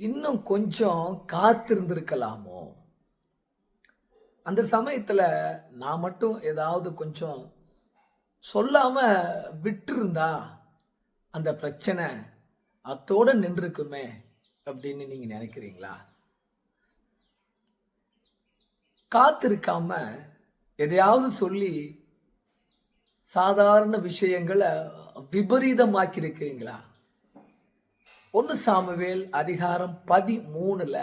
இன்னும் கொஞ்சம் காத்திருந்திருக்கலாமோ? அந்த சமயத்தில் நான் மட்டும் ஏதாவது கொஞ்சம் சொல்லாமல் விட்டுருந்தா அந்த பிரச்சனை அத்தோடு நின்றுருக்குமே அப்படின்னு நீங்கள் நினைக்கிறீங்களா? காத்திருக்காம எதையாவது சொல்லி சாதாரண விஷயங்களை விபரீதமாக்கி இருக்கிறீங்களா ஒன்று சாமுவேல் அதிகாரம் பதிமூணில்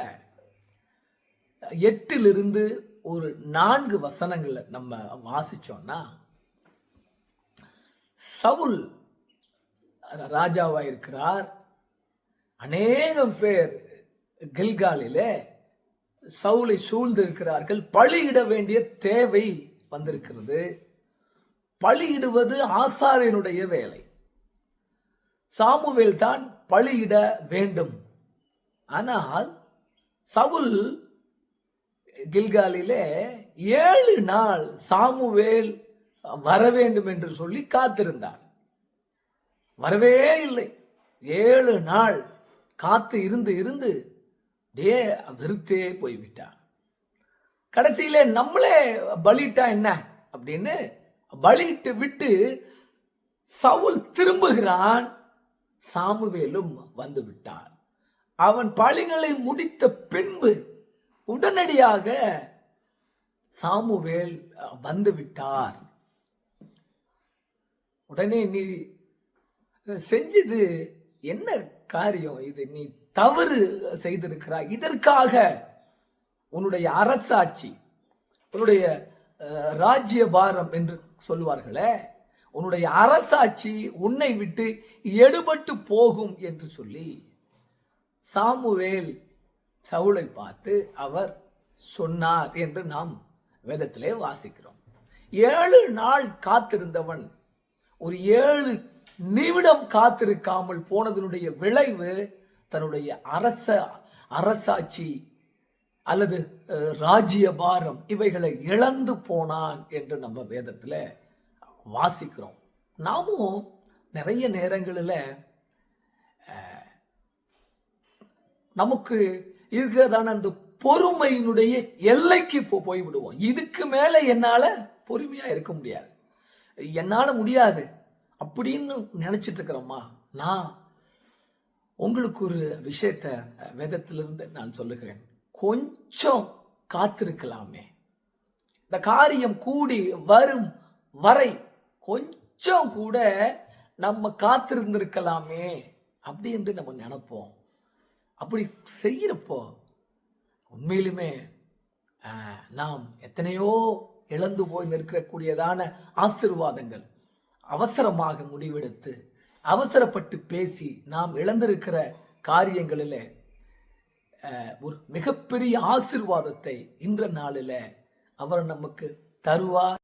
எட்டிலிருந்து ஒரு நான்கு வசனங்களை நம்ம வாசிச்சோம்னா சவுல் ராஜாவாக இருக்கிறார் அநேகம் பேர் கில்காலிலே சவுலை சூழ்ந்திருக்கிறார்கள். பழியிட வேண்டிய தேவை வந்திருக்கிறது. பலியிடுவது ஆசாரியனுடைய வேலை. சாமுவேல் தான் பலியிட வேண்டும். ஆனால் சவுல் கில்காலிலே ஏழு நாள் சாமுவேல் வர வேண்டும் என்று சொல்லி காத்திருந்தார். வரவே இல்லை. ஏழு நாள் காத்து இருந்து இருந்து டே வெறுத்தே போய்விட்டார். கடைசியிலே நம்மளே பலிட்டா என்ன அப்படின்னு பலிட்டு விட்டு சவுல் திரும்புகிறான். சாமுவேலும் வந்து விட்டான் அவன் பழிகளை முடித்த பின்பு உடனடியாக சாமுவேல் வந்துவிட்டார். உடனே நீ செஞ்சது என்ன காரியம்? இது நீ தவறு செய்திருக்கிறாய். இதற்காக உன்னுடைய அரசாட்சி உன்னுடைய ராஜ்யபாரம் ராஜ்ய பாரம் என்று சொல்லுவார்களே உன்னுடைய அரசாட்சி உன்னை விட்டு எடுபட்டு போகும் என்று சொல்லி சாமுவேல் சவுளை பார்த்து அவர் சொன்னார் என்று நாம் வேதத்திலே வாசிக்கிறோம். ஏழு நாள் காத்திருந்தவன் ஒரு ஏழு நிமிடம் காத்திருக்காமல் போனதனுடைய விளைவு தன்னுடைய அரச அரசாட்சி அல்லது அஹ், ராஜ்ய பாரம் இவைகளை இழந்து போனான் என்று நம்ம வேதத்தில் வாசிக்கிறோம். நாமும் நிறைய நேரங்களில் நமக்கு இருக்கிறதான அந்த பொறுமையினுடைய எல்லைக்கு போ போய்விடுவோம். இதுக்கு மேலே என்னால் பொறுமையாக இருக்க முடியாது. என்னால் முடியாது அப்படின்னு நினச்சிட்டு இருக்கிறோமா நான் உங்களுக்கு ஒரு விஷயத்த வேதத்திலிருந்து நான் சொல்லுகிறேன். கொஞ்சம் காத்திருக்கலாமே. இந்த காரியம் கூடி வரும் வரை கொஞ்சம் கூட நம்ம காத்திருந்திருக்கலாமே அப்படி என்று நம்ம நினைப்போம். அப்படி செய்கிறப்போ உண்மையிலுமே நாம் எத்தனையோ இழந்து போய் நிற்கக்கூடியதான ஆசிர்வாதங்கள் அவசரமாக முடிவெடுத்து அவசரப்பட்டு பேசி நாம் இழந்திருக்கிற காரியங்களில் ஒரு மிகப்பெரிய ஆசிர்வாதத்தை இன்ற நாளில் அவர் நமக்கு தருவார்.